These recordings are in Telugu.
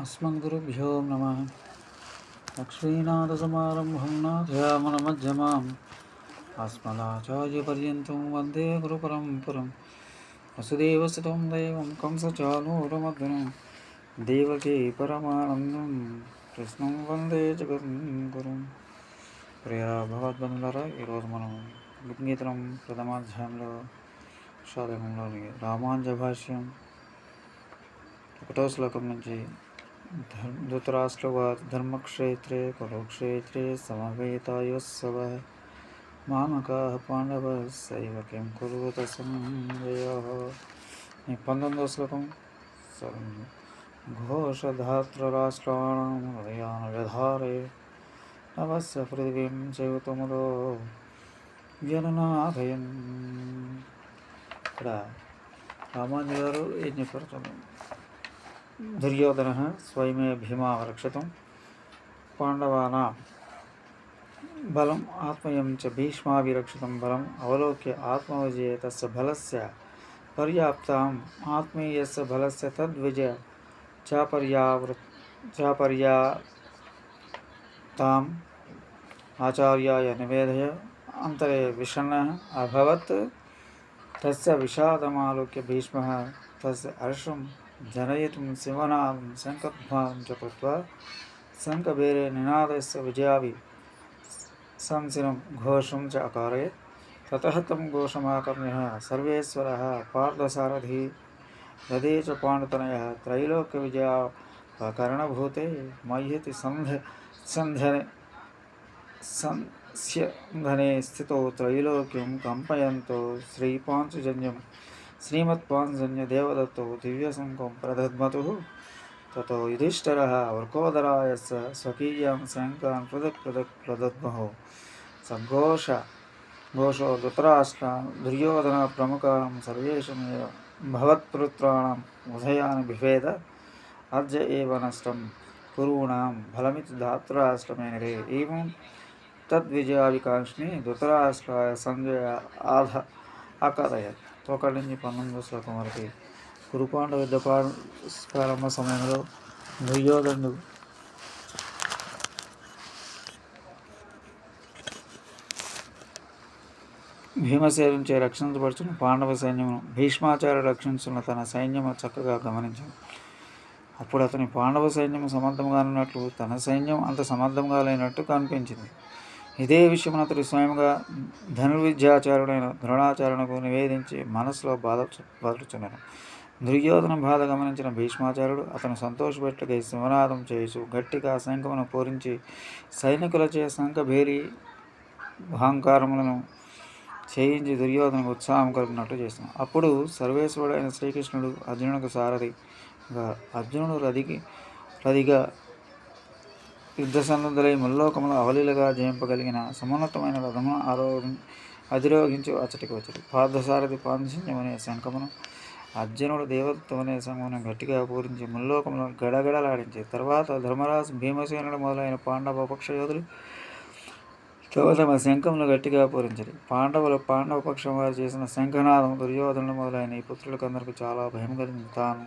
अस्मद्गुरुभ्यो नमः लक्ष्मीनाथसमारम्भं नाथयामनमध्यमाम् अस्मदाचार्यपर्यन्तं वन्दे गुरुपरम्परं वसुदेवसुतं देवं कंसचानूरमर्दनं देवकी పరమానందం కృష్ణం వందే జగద్గురుం ప్రియ భగవద్బంధులారా ఈరోజు మనం గీతనం ప్రథమాధ్యాయంలో శాతకంలోని రామాంజ భాష్యం ఒకటో శ్లోకం నుంచి ధర్- ధృతరాష్ట్రవాద్ ధర్మక్షేత్రే కురుక్షేత్రే సమవేతాయోత్సవ మామకా పాండవ సైవ కిం కురుత సంజయ ఈ పంతొమ్మిదో శ్లోకం ఘోషధాత్రరాష్ట్రాణం హృదయాన వ్యధారే నవస్య పృథివీం చైవతముదో జననాథయన్ ఇక్కడ రామాంజు గారు ఏం చెప్పారు చూడండి दुर्योधन स्वयं भीमा रक्षित पाण्डवानां बलम् आत्मयम च भीष्मा भी रक्षित बलम अवलोक्य आत्मविजये तस्य बलस्य पर्याप्ताम् आत्मीयस्य बलस्य तद्विजय चापर्यावृ चापर्याप्ताम् आचार्याय निवेदय अंतरे विषण अभवत। तस्य विषादमालोक्य भीष्मः तस्य हर्षं जनयितुं शिवनां शङ्खध्वां च कृत्वा शङ्खबेरे निनादस्य विजयावि। संसिनं घोषं च अकारयत्। ततः तं घोषमाकर्ण्यः सर्वेश्वरः पार्थसारथि हृदे च पाण्डतनयः त्रैलोक्यविजया कर्णभूते मह्यति सन्ध सन्धने सन्ध्यने स्थितौ त्रैलोक्यं कम्पयन्तो श्रीपाञ्चजन्यं श्रीमत्पाञ्जन्यदेवदत्तौ दिव्यशङ्कं प्रदद्मतुः ततो युधिष्ठिरः वृकोदराय स स्वकीयां शङ्कान् पृथक् पृथक् प्रदद्महो सघोष घोषो धृतराष्ट्रान्, दुर्योधनप्रमुखान् सर्वेषामेव भवत्पुत्राणाम् उभयान् बिभेद। अद्य एव नष्टं कुरूणां फलमिति धात्राष्टमेनरे एवं तद्विजयाविकाङ्क्षिणी धृतराष्ट्राय सञ्जय आध अकथयत् ఒకటి నుంచి పంతొమ్మిదో శ్లోకం వరకు కురుపాండవ యుద్ధ ప్రారంభ సమయంలో దుర్యోధనుడు భీమసేనుచే రక్షించబడుచున్న పాండవ సైన్యమును భీష్మాచార్య రక్షించున్న తన సైన్యము చక్కగా గమనించాడు. అప్పుడు అతని పాండవ సైన్యం సమర్థంగా ఉన్నట్లు తన సైన్యం అంత సమర్థంగా లేనట్టు కనిపించింది. ఇదే విషయం అతడు స్వయంగా ధనుర్విద్యాచారుడైన ద్రోణాచార్యునకు నివేదించి మనసులో బాధ బాధచున్నాను దుర్యోధన బాధ గమనించిన భీష్మాచార్యుడు అతను సంతోషపెట్టుకై సింహనాదం చేసు గట్టిగా శంఖమును పూరించి సైనికులచే శంఖభేరి అహంకారములను చేయించి దుర్యోధనకు ఉత్సాహం కలిగినట్టు చేశాను అప్పుడు సర్వేశ్వరుడైన శ్రీకృష్ణుడు అర్జునుడికి సారథిగా అర్జునుడు రథికి రదిగా యుద్ధ సన్నద్ధులై ముల్లోకములు అవలీలుగా జయింపగలిగిన సమున్నతమైన రథమును ఆరోగ్యం అధిరోగించి అచ్చటికి వచ్చాడు పార్థసారథి పాంచన్యమనే శంఖమును అర్జునుడు దేవత్వమనే సంఘమును గట్టిగా పూరించి ముల్లోకములు గడగడలాడించి. తర్వాత ధర్మరాజు భీమసేనుడు మొదలైన పాండవ పక్ష యోధులు తమ తమ శంఖములు గట్టిగా పూరించారు పాండవులు పాండవ పక్షం వారు చేసిన శంఖనాదం దుర్యోధనుడు మొదలైన ఈ పుత్రులకందరికీ చాలా భయం కలిగింది. తాను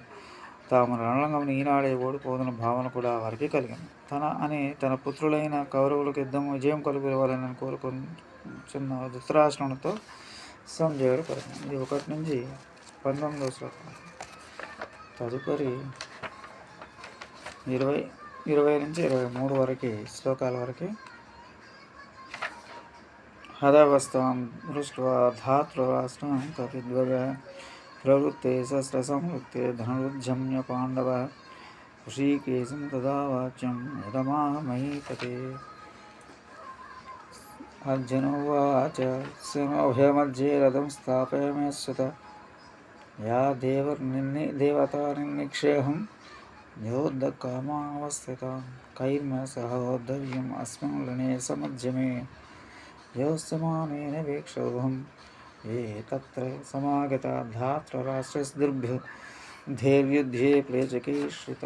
తాము రణరంగం ఈనాడే ఓడిపోతున్న భావన కూడా వారికి కలిగింది. తన అని తన పుత్రులైన కౌరవులకు యుద్ధం విజయం కలుగువాలని కోరుకున్న ధృతరాష్ట్రంతో సంజయుడు పలికిన ఇది ఒకటి నుంచి పంతొమ్మిదో శ్లోకం తదుపరి ఇరవై ఇరవై నుంచి ఇరవై మూడు వరకు శ్లోకాల వరకు హదవస్తాం దృష్ట్వా ధాతృరాష్ట్రం प्रवृत्ते शस्त्रसंवृत्ते धनुरुज्जम्य पाण्डवः ऋषिकेशं तदा वाच्यं यदमाह महीपते अर्जुनोवाच सेनोभयमध्ये रथं स्थापयामि सुत या देवर्निर्नि देवता निर्निक्षेहं योद्धकामावस्थिता, कैर्म सहोद्धव्यम् अस्मिन् ऋणे समध्यमे योऽस्यमानेन वीक्षोभम् ఏతత్ర సమాగత ధాత్రరాష్ట్రస్దుర్భ్య ధేర్యుధ్యే ప్రేచకే శ్రుత.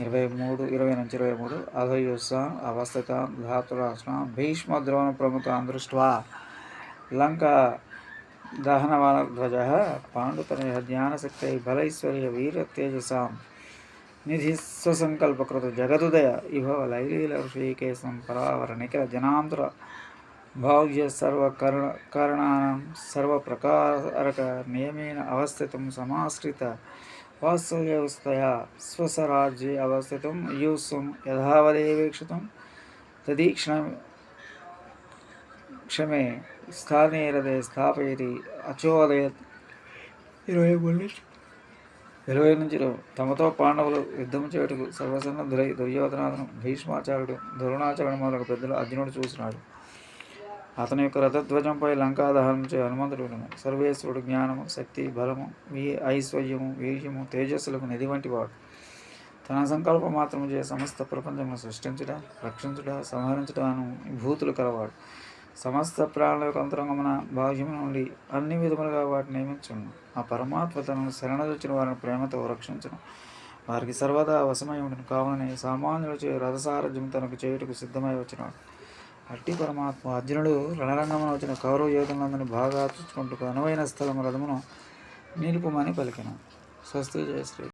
ఇరవై మూడు ఇరవై నుంచి ఇరవై మూడు అధయుస్సాం అవస్థితాం ధాతురాష్ట్రాం భీష్మద్రోణ ప్రముఖాం దృష్ట్వా. లంక దహనవానధ్వజ పాండుతనయ జ్ఞానశక్తై బలైశ్వర్య వీరతేజసాం. నిధి స్వసంకల్పకృత జగదుదయ ఇవ లైలీల ఋషికేశం పరావర జనాంతర భావ్య సర్వకరణ కరణానం సర్వప్రకారక నియమేన అవస్థితం సమాశ్రిత వాత్సల్యవస్థయా స్వసరాజ్యే అవస్థితం యూస్వం యథావదేవేక్షితం తదీక్షణ క్షమే స్థానే హృదయ స్థాపయతి అచోదయత్. ఇరవై ఇరవై నుంచి. తమతో పాండవులు యుద్ధం చేయుటకు సర్వసన్నద్ధులై దుర్యోధనాథను భీష్మాచార్యుడు ద్రోణాచార్యుడు మొదలగు పెద్దలు అర్జునుడు చూసినాడు. అతని యొక్క రథధ్వజంపై లంకా చే హనుమంతుడు ఉండెను. సర్వేశ్వరుడు జ్ఞానము శక్తి బలము వీ ఐశ్వర్యము వీర్యము తేజస్సులకు నిధి వంటి వాడు. తన సంకల్పం మాత్రము చే సమస్త ప్రపంచమును సృష్టించుట రక్షించుట సంహరించుటను భూతులు కలవాడు. సమస్త ప్రాణుల యొక్క అంతరంగమున భాగ్యము నుండి అన్ని విధములుగా వాటిని నియమించును. ఆ పరమాత్మ తనను శరణదొచ్చిన వారిని ప్రేమతో రక్షించడం వారికి సర్వదా వశమై ఉండను. కావుననే సామాన్యులచే రథసారథ్యం తనకు చేయుటకు సిద్ధమై వచ్చినాడు అట్టి పరమాత్మ అర్జునుడు రణరంగమున వచ్చిన కౌరవ యోధులందరినీ బాగా చూసుకుంటూ అనువైన స్థలం రథమును నిలుపుమని పలికిన. స్వస్తి జయ శ్రీ